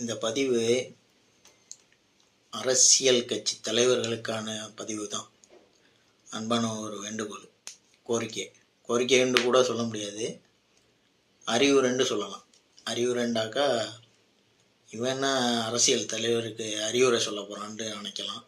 இந்த பதிவு அரசியல் கட்சி தலைவர்களுக்கான பதிவு தான். அன்பான ஒரு வேண்டுகோள் கோரிக்கை. கோரிக்கைன்னு கூட சொல்ல முடியாது. அறிவுரைன்னு சொல்லலாம். அறிவுரைண்டாக்கா இவன் அரசியல் தலைவருக்கு அறிவுரை சொல்ல போகிறான்ட்டு நினைக்கலாம்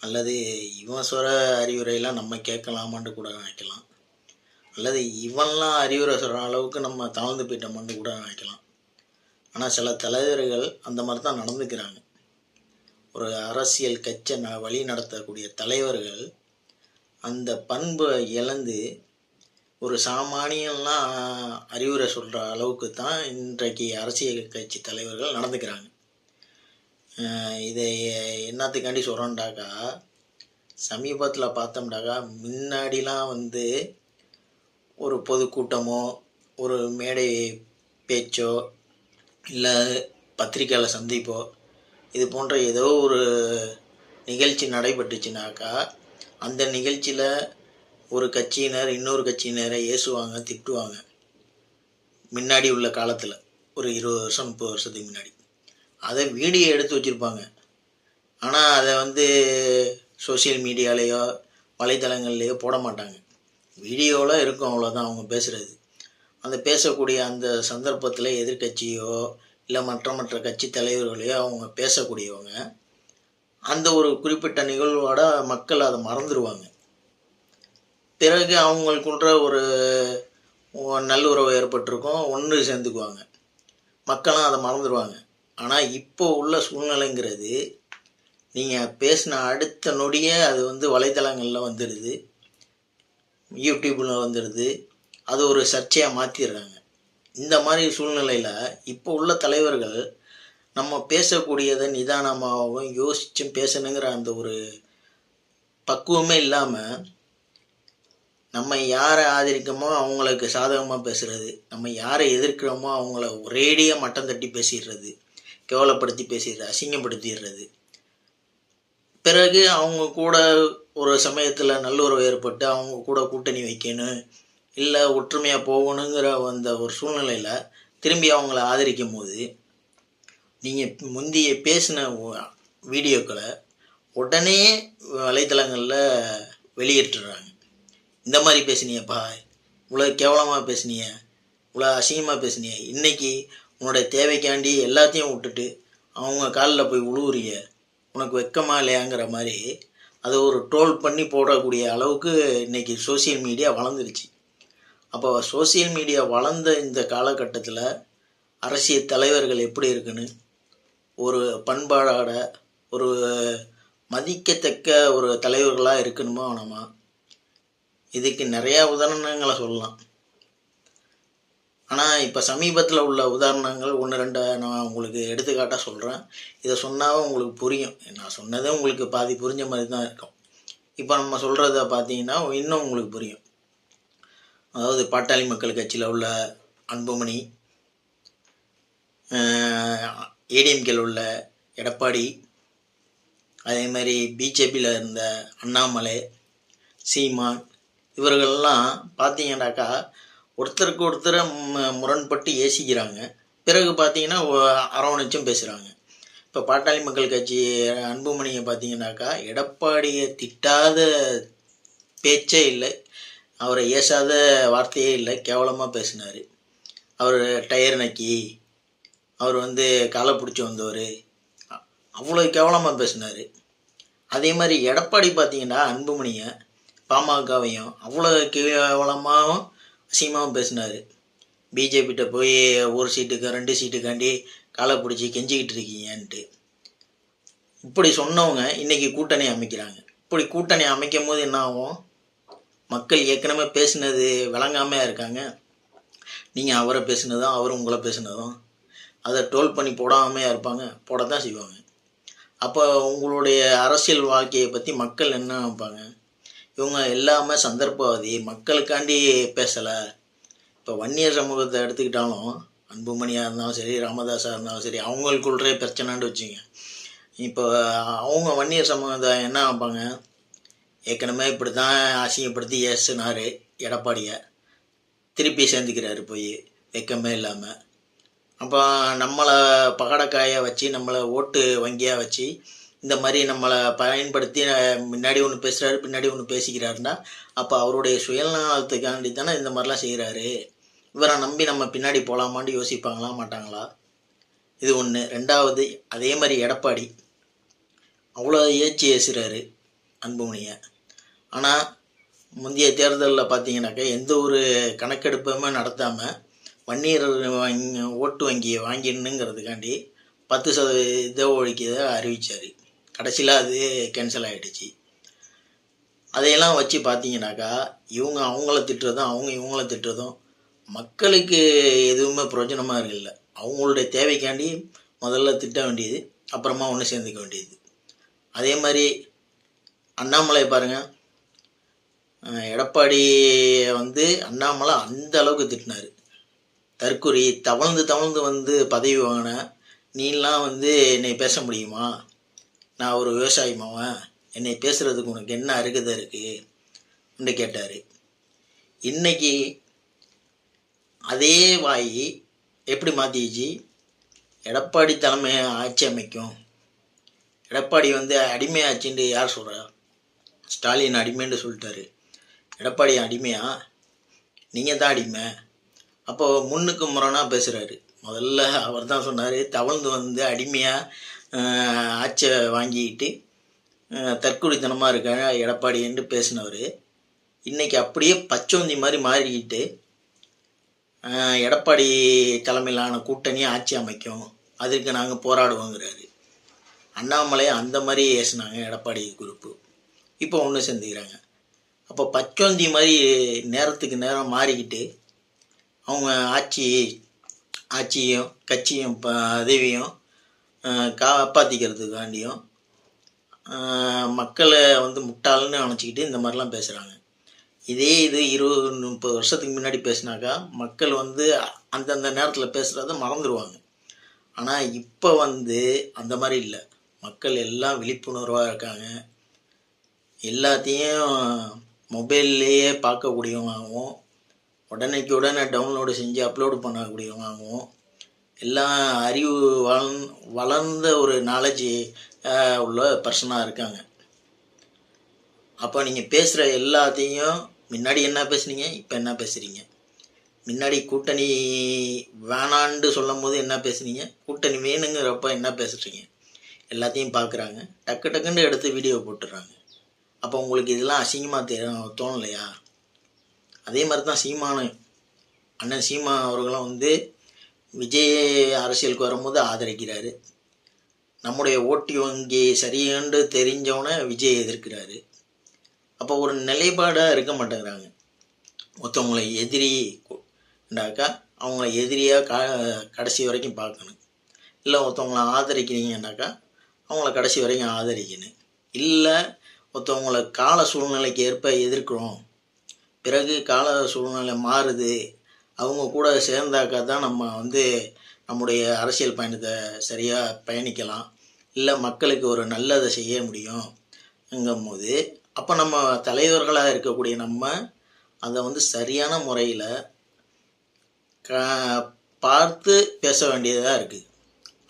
அல்லது இவன் சொல்கிற அறிவுரையெல்லாம் நம்ம கேட்கலாமான்னு கூட நினைக்கலாம் அல்லது இவன்லாம் அறிவுரை சொல்கிற அளவுக்கு நம்ம தாழ்ந்து போயிட்டோமான்னு கூட நினைக்கலாம் ஆனால் சில தலைவர்கள் அந்த மாதிரி தான் நடந்துக்கிறாங்க. ஒரு அரசியல் கட்சியை ந வழி நடத்தக்கூடிய தலைவர்கள் அந்த பண்பை இழந்து ஒரு சாமானியெல்லாம் அறிவுரை சொல்கிற அளவுக்கு தான் இன்றைக்கு அரசியல் கட்சி தலைவர்கள் நடந்துக்கிறாங்க. இதை என்னத்துக்காண்டி சொல்கிறோன்டாக்கா சமீபத்தில் பார்த்தோம்டாக்கா முன்னாடிலாம் வந்து ஒரு பொதுக்கூட்டமோ ஒரு மேடை பேச்சோ இல்லை பத்திரிக்கையாளர் சந்திப்போ இது போன்ற ஏதோ ஒரு நிகழ்ச்சி நடைபெற்றுச்சுனாக்கா அந்த நிகழ்ச்சியில் ஒரு கட்சியினர் இன்னொரு கட்சியினரை ஏசுவாங்க திட்டுவாங்க. முன்னாடி உள்ள காலத்தில் ஒரு இருபது வருஷம் முப்பது வருஷத்துக்கு முன்னாடி. அதை வீடியோ எடுத்து வச்சுருப்பாங்க. ஆனால் அதை வந்து சோஷியல் மீடியாலேயோ வலைத்தளங்கள்லேயோ போட மாட்டாங்க. வீடியோவில் இருக்கும் அவ்வளோதான் அவங்க பேசுகிறது அந்த பேசக்கூடிய அந்த சந்தர்ப்பத்தில் எதிர்க்கட்சியோ இல்லை மற்ற மற்ற கட்சி தலைவர்களையோ அவங்க பேசக்கூடியவங்க அந்த ஒரு குறிப்பிட்ட நிகழ்வோட மக்கள் அதை மறந்துடுவாங்க பிறகு அவங்களுக்குன்ற ஒரு நல்லுறவு ஏற்பட்டிருக்கும் ஒன்று சேர்ந்துக்குவாங்க. மக்களும் அதை மறந்துடுவாங்க ஆனால் இப்போ உள்ள சூழ்நிலைங்கிறது நீங்கள் பேசின அடுத்த நொடியே அது வந்து வலைத்தளங்களில் வந்துடுது யூடியூப்பில் வந்துடுது அது ஒரு சர்ச்சையாக மாற்றிடுறாங்க இந்த மாதிரி சூழ்நிலையில் இப்போ உள்ள தலைவர்கள் நம்ம பேசக்கூடியதை நிதானமாகவும் யோசிச்சும் பேசணுங்கிற அந்த ஒரு பக்குவமே இல்லாமல் நம்ம யாரை ஆதரிக்கமோ அவங்களுக்கு சாதகமாக பேசுகிறது நம்ம யாரை எதிர்க்கிறோமோ அவங்கள ஒரேடியாக மட்டம் தட்டி பேசிடுறது கேவலப்படுத்தி பேசிடுறது அசிங்கப்படுத்திடுறது. பிறகு அவங்க கூட ஒரு சமயத்தில் நல்லுறவு ஏற்பட்டு அவங்க கூட கூட்டணி வைக்கணும். இல்லை ஒற்றுமையாக போகணுங்கிற அந்த ஒரு சூழ்நிலையில் திரும்பி அவங்கள ஆதரிக்கும் போது நீங்கள் முந்தைய பேசின வீடியோக்களை உடனே வலைத்தளங்களில் வெளியிட்டுறாங்க. இந்த மாதிரி பேசினியப்பா இவ்வளோ கேவலமாக பேசினிய இவ்வளோ அசிங்கமாக பேசினிய இன்றைக்கி உன்னோட தேவைக்காண்டி எல்லாத்தையும் விட்டுட்டு அவங்க காலில் போய் உழுவுறிய உனக்கு வெக்கமா இல்லையாங்கிற மாதிரி அதை ஒரு ட்ரோல் பண்ணி போடக்கூடிய அளவுக்கு இன்னைக்கு சோஷியல் மீடியா வளர்ந்துருச்சு. அப்போ சோஷியல் மீடியா வளர்ந்த இந்த காலகட்டத்தில் அரசியல் தலைவர்கள் எப்படி இருக்குன்னு ஒரு பண்பாடோட ஒரு மதிக்கத்தக்க ஒரு தலைவர்களாக இருக்கணுமா வேணாமா இதுக்கு நிறையா உதாரணங்களை சொல்லலாம். ஆனால் இப்போ சமீபத்தில் உள்ள உதாரணங்கள் ஒன்று ரெண்டை நான் உங்களுக்கு எடுத்துக்காட்டாக சொல்கிறேன் இதை சொன்னாவே உங்களுக்கு புரியும். நான் சொன்னதே உங்களுக்கு பாதி புரிஞ்ச மாதிரி தான் இருக்கும். இப்போ நம்ம சொல்கிறத பார்த்தீங்கன்னா இன்னும் உங்களுக்கு புரியும். அதாவது பாட்டாளி மக்கள் கட்சியில் உள்ள அன்புமணி ஏடிஎம்கேல உள்ள எடப்பாடி அதே மாதிரி பிஜேபியில் இருந்த அண்ணாமலை சீமான் இவர்கள்லாம் பார்த்தீங்கன்னாக்கா ஒருத்தருக்கு ஒருத்தர் மு- முரண்பட்டு ஏசிக்கிறாங்க. பிறகு பார்த்தீங்கன்னா அரவணைச்சும் பேசுகிறாங்க இப்போ பாட்டாளி மக்கள் கட்சி அன்புமணியை பார்த்தீங்கன்னாக்கா எடப்பாடியை திட்டாத பேச்சே இல்லை. அவரை ஏசாத வார்த்தையே இல்லை கேவலமாக பேசினார். அவர் டயர் நக்கி அவர் வந்து காலை பிடிச்சி வந்தவர். அவ்வளோ கேவலமாக பேசினார். அதே மாதிரி எடப்பாடி பார்த்தீங்கன்னா அன்புமணியை பாமகவையும் அவ்வளோ கேவலமாகவும் அசிங்கமாகவும் பேசினார். பிஜேபிகிட்ட போய் ஒரு சீட்டுக்கு ரெண்டு சீட்டுக்காண்டி காலை பிடிச்சி கெஞ்சிக்கிட்டு இருக்கீங்கன்ட்டு. இப்படி சொன்னவங்க இன்னைக்கு கூட்டணி அமைக்கிறாங்க. இப்படி கூட்டணி அமைக்கும் போது என்ன ஆகும்? மக்கள் ஏற்கனவே பேசினது விளங்காமையா இருக்காங்க. நீங்கள் அவரை பேசினதும் அவர் உங்களை பேசினதும் அதை டோல் பண்ணி போடாமையாக இருப்பாங்க. போட தான் செய்வாங்க. அப்போ உங்களுடைய அரசியல் வாழ்க்கையை பற்றி மக்கள் என்ன நினைப்பாங்க? இவங்க எல்லாமே சந்தர்ப்பவாதி மக்களுக்காண்டி பேசலை. இப்போ வன்னியர் சமூகத்தை எடுத்துக்கிட்டாலும் அன்புமணியாக இருந்தாலும் சரி ராமதாஸாக இருந்தாலும் சரி அவங்களுக்குள்ளே பிரச்சனைன்னு வச்சுங்க இப்போ அவங்க வன்னியர் சமூகத்தை என்ன வைப்பாங்க ஏற்கனவே இப்படி தான் அசிங்கப்படுத்தி ஏசுனார் எடப்பாடியை. திருப்பி சேர்ந்துக்கிறாரு போய் வெக்கமே இல்லாமல் அப்போ நம்மளை பகடக்காயை வச்சு நம்மளை ஓட்டு வங்கியாக வச்சு இந்த மாதிரி நம்மளை பயன்படுத்தி முன்னாடி ஒன்று பேசுகிறாரு பின்னாடி ஒன்று பேசிக்கிறாருன்னா அப்போ அவருடைய சுயநலத்துக்காண்டி தானே இந்த மாதிரிலாம் செய்கிறாரு இவரை நம்பி நம்ம பின்னாடி போகலாமான்னு யோசிப்பாங்களா மாட்டாங்களா? இது ஒன்று ரெண்டாவது அதே மாதிரி எடப்பாடி அவ்வளோ ஏச்சி ஏசுறாரு அன்புமணியை. ஆனால் முந்தைய தேர்தலில் பார்த்தீங்கன்னாக்கா எந்த ஒரு கணக்கெடுப்புமே நடத்தாமல் வன்னியர் வங்கி ஓட்டு வங்கியை வாங்கிடணுங்கிறதுக்காண்டி பத்து சதவீத ஒழிக்கதை அறிவித்தார் கடைசியில் அது கேன்சல் ஆகிடுச்சு அதையெல்லாம் வச்சு பார்த்தீங்கன்னாக்கா இவங்க அவங்கள திட்டுறதும் அவங்க இவங்கள திட்டுறதும் மக்களுக்கு எதுவுமே பிரயோஜனமாக இல்லை அவங்களுடைய தேவைக்காண்டி முதல்ல திட்ட வேண்டியது அப்புறமா ஒன்று சேர்ந்துக்க வேண்டியது. அதே மாதிரி அண்ணாமலை பாருங்கள் எடப்பாடி வந்து அண்ணாமலை அந்த அளவுக்கு திட்டினார். தற்குறி தவழ்ந்து தவழ்ந்து வந்து பதவி வாங்கின நீலாம் வந்து என்னை பேச முடியுமா? நான் ஒரு விவசாயி மாவன் என்னை பேசுகிறதுக்கு உனக்கு என்ன அருகதை இருக்குது கேட்டார். இன்னைக்கு அதே வாய் எப்படி மாற்றிச்சு எடப்பாடி தலைமை ஆட்சி அமைக்கும். எடப்பாடி வந்து அடிமை ஆச்சுன்ட்டு யார் சொல்கிறா ஸ்டாலின் அடிமைன்னு சொல்லிட்டாரு. எடப்பாடி அடிமையா? நீங்கள் தான் அடிமை. அப்போ முன்னுக்கு முரணாக பேசுகிறாரு முதல்ல அவர் தான் சொன்னார் தவழ்ந்து வந்து அடிமையாக ஆட்சியை வாங்கிக்கிட்டு தற்கொலைத்தனமாக தற்குறித்தனமாக இருக்க எடப்பாடி என்று பேசினவர். இன்னைக்கு அப்படியே பச்சோந்தி மாதிரி மாறிக்கிட்டு எடப்பாடி தலைமையிலான கூட்டணி ஆட்சி அமைக்கும். அதுக்கு நாங்கள் போராடுவோங்கிறாரு. அண்ணாமலை அந்த மாதிரி ஏசினாங்க எடப்பாடி குரூப்பு. இப்போ ஒன்று சேர்ந்துக்கிறாங்க. அப்போ பச்சோந்தி மாதிரி நேரத்துக்கு நேரம் மாறிக்கிட்டு அவங்க ஆட்சி ஆட்சியும் கட்சியும் பதவியும் காப்பாற்றிக்கிறதுக்காண்டியும் மக்களை வந்து முட்டாளன்னு நினச்சிக்கிட்டு இந்த மாதிரிலாம் பேசுகிறாங்க இதே இது இருபது முப்பது வருஷத்துக்கு முன்னாடி பேசினாக்கா மக்கள் வந்து அந்தந்த நேரத்தில் பேசுகிறத மறந்துடுவாங்க ஆனால் இப்போ வந்து அந்த மாதிரி இல்லை. மக்கள் எல்லாம் விழிப்புணர்வாக இருக்காங்க. எல்லாத்தையும் மொபைல்லையே பார்க்கக்கூடியவங்காகவும் உடனேக்கு உடனே டவுன்லோடு செஞ்சு அப்லோடு பண்ணக்கூடியவங்காகவும் எல்லாம் அறிவு வளர்ந் வளர்ந்த ஒரு நாலேஜ் உள்ள பர்சனாக இருக்காங்க. அப்போ நீங்கள் பேசுகிற எல்லாத்தையும் முன்னாடி என்ன பேசுனீங்க இப்போ என்ன பேசுகிறீங்க முன்னாடி கூட்டணி வேணான்னு சொல்லும் போது என்ன பேசுனீங்க? கூட்டணி வேணுங்கிறப்ப என்ன பேசுகிறீங்க எல்லாத்தையும் பார்க்குறாங்க டக்கு டக்குன்னு எடுத்து வீடியோ போட்டுடுறாங்க அப்போ உங்களுக்கு இதெல்லாம் அசிங்கமாக தெ தோணலையா? அதே மாதிரி தான் சீமானு. அண்ணன் சீமா அவர்களும் வந்து விஜய் அரசியலுக்கு வரும்போது ஆதரிக்கிறாரு. நம்முடைய ஓட்டி வங்கி சரியென்று தெரிஞ்சவனை விஜய் எதிர்க்கிறாரு. அப்போ ஒரு நிலைப்பாடாக இருக்க மாட்டேங்கிறாங்க. ஒருத்தவங்களை எதிரிண்டாக்கா அவங்கள எதிரியாக க கடைசி வரைக்கும் பார்க்கணும். இல்லை ஒருத்தவங்களை ஆதரிக்கிறீங்கன்னாக்கா அவங்கள கடைசி வரைக்கும் ஆதரிக்கணும். இல்லை ஒருத்தவங்களை கால சூழ்நிலைக்கு ஏற்ப எதிர்க்கிறோம். பிறகு கால சூழ்நிலை மாறுது. அவங்க கூட சேர்ந்தாக்கா தான் நம்ம வந்து நம்முடைய அரசியல் பயணத்தை சரியாக பயணிக்கலாம். இல்லை மக்களுக்கு ஒரு நல்லதை செய்ய முடியும்ங்கும்போது அப்போ நம்ம தலைவர்களாக இருக்கக்கூடிய நம்ம அதை வந்து சரியான முறையில் க பார்த்து பேச வேண்டியதாக இருக்குது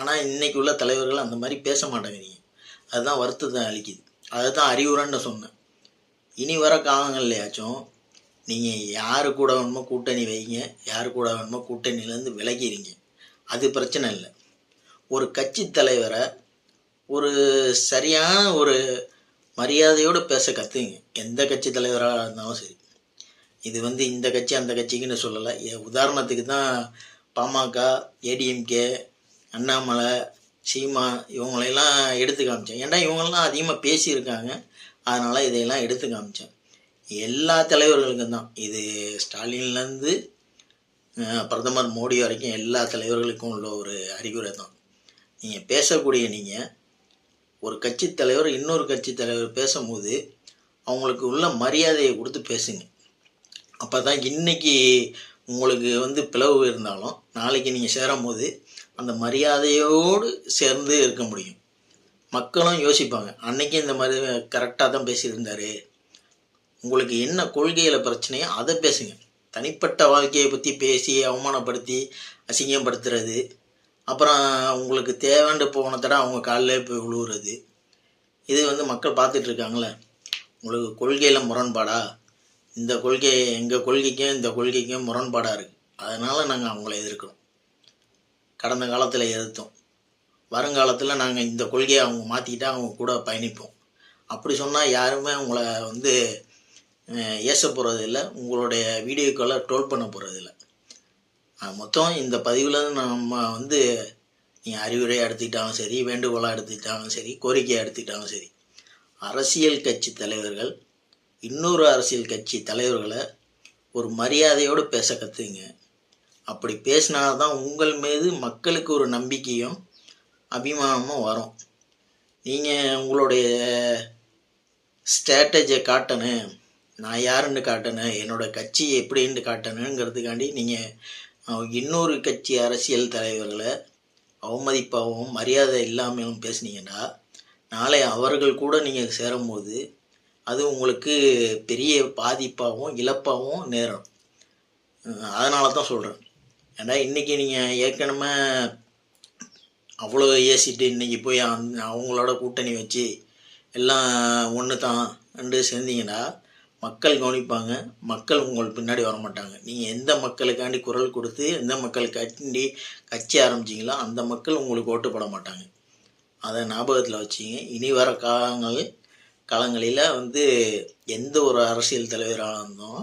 ஆனால் இன்றைக்கி உள்ள தலைவர்கள் அந்த மாதிரி பேச மாட்டேங்கிறீங்க. அதுதான் வருத்தத்தை அளிக்குது. அதை தான் அறிவுரைன்னு சொன்னேன். இனி வர காலங்கள்லையாச்சும் நீங்கள் யார் கூட வேணுமோ கூட்டணி வைங்க யார் கூட வேணுமோ கூட்டணியிலேருந்து விலகிறீங்க அது பிரச்சனை இல்லை. ஒரு கட்சி தலைவரை ஒரு சரியான ஒரு மரியாதையோடு பேச கற்றுங்க எந்த கட்சி தலைவராக இருந்தாலும் சரி. இது வந்து இந்த கட்சி அந்த கட்சிக்குன்னு சொல்லலை. உதாரணத்துக்கு தான் பாமக ஏடிஎம்கே அண்ணாமலை சீமா இவங்களையெல்லாம் எடுத்து காமிச்சேன். ஏன்டா இவங்கெல்லாம் அதிகமாக பேசியிருக்காங்க? அதனால் இதையெல்லாம் எடுத்து காமிச்சேன். எல்லா தலைவர்களுக்கும் தான். இது ஸ்டாலின்லேருந்து பிரதமர் மோடி வரைக்கும் எல்லா தலைவர்களுக்கும் உள்ள ஒரு அறிகுறை தான். நீங்கள் பேசக்கூடிய நீங்கள் ஒரு கட்சி தலைவர் இன்னொரு கட்சி தலைவர் பேசும்போது அவங்களுக்கு உள்ள மரியாதையை கொடுத்து பேசுங்க. அப்போ தான் இன்னைக்கு உங்களுக்கு வந்து பிளவு இருந்தாலும் நாளைக்கு நீங்கள் சேரும்போது அந்த மரியாதையோடு சேர்ந்து இருக்க முடியும். மக்களும் யோசிப்பாங்க அன்னைக்கு இந்த மாதிரி கரெக்டாக தான் பேசியிருந்தார். உங்களுக்கு என்ன கொள்கையில் பிரச்சனையோ அதை பேசுங்க. தனிப்பட்ட வாழ்க்கையை பற்றி பேசி அவமானப்படுத்தி அசிங்கப்படுத்துறது. அப்புறம் உங்களுக்கு தேவைண்டு போன தடவை அவங்க காலில் போய் விழுவுறது இது வந்து மக்கள் பார்த்துட்டு இருக்காங்களே. உங்களுக்கு கொள்கையில் முரண்பாடா? இந்த கொள்கை எங்கள் கொள்கைக்கும் இந்த கொள்கைக்கும் முரண்பாடாக இருக்குது அதனால் நாங்கள் அவங்கள எதிர்க்கிறோம். கடந்த காலத்தில் எதிர்த்தோம். வருங்காலத்தில் நாங்கள் இந்த கொள்கையை அவங்க மாற்றிக்கிட்டால் அவங்க கூட பயணிப்போம். அப்படி சொன்னால் யாருமே உங்களை வந்து ஏச போகிறது இல்லை உங்களுடைய வீடியோக்களை ட்ரோல் பண்ண போகிறது இல்லை மொத்தம் இந்த பதிவில் நம்ம வந்து நீ அறிவுரையாக எடுத்துக்கிட்டாலும் சரி வேண்டுகோளாக எடுத்துக்கிட்டாலும் சரி கோரிக்கையாக எடுத்துக்கிட்டாலும் சரி அரசியல் கட்சி தலைவர்கள் இன்னொரு அரசியல் கட்சி தலைவர்களை ஒரு மரியாதையோடு பேச கற்றுங்க அப்படி பேசினால்தான் உங்கள் மீது மக்களுக்கு ஒரு நம்பிக்கையும் அபிமானமும் வரும். நீங்கள் உங்களுடைய ஸ்ட்ராட்டஜியை காட்டணும். நான் யாருன்னு காட்டணும்? என்னோட கட்சி எப்படின்னு காட்டணுங்கிறதுக்காண்டி நீங்கள் இன்னொரு கட்சி அரசியல் தலைவர்களை அவமதிப்பாகவும் மரியாதை இல்லாமலும் பேசுனீங்கன்னா நாளை அவர்கள் கூட நீங்கள் சேரும்போது அது உங்களுக்கு பெரிய பாதிப்பாகவும் இழப்பாகவும் நேரும். அதனால தான் சொல்கிறேன் ஏன்னா இன்றைக்கி நீங்கள் ஏற்கனவே அவ்வளோ ஏசிட்டு இன்றைக்கி போய் அந் அவங்களோட கூட்டணி வச்சு எல்லாம் ஒன்று தான் ரெண்டு சேர்ந்தீங்கன்னா மக்கள் கவனிப்பாங்க. மக்கள் உங்களுக்கு பின்னாடி வர மாட்டாங்க நீங்கள் எந்த மக்களுக்காண்டி குரல் கொடுத்து எந்த மக்களுக்காண்டி கட்சி ஆரம்பிச்சிங்களோ அந்த மக்கள் உங்களுக்கு ஓட்டு போட மாட்டாங்க. அதை ஞாபகத்தில் வச்சிங்க இனி வர காலங்கள் காலங்களில் வந்து எந்த ஒரு அரசியல் தலைவராக இருந்தோம்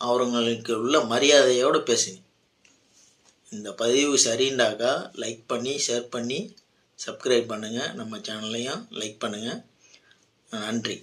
அவங்களுக்கு உள்ள மரியாதையோடு பேசுங்க. இந்த பதிவு சரிண்டாக்கா லைக் பண்ணி ஷேர் பண்ணி சப்ஸ்கிரைப் பண்ணுங்கள் நம்ம சேனல்லையும் லைக் பண்ணுங்கள் நன்றி.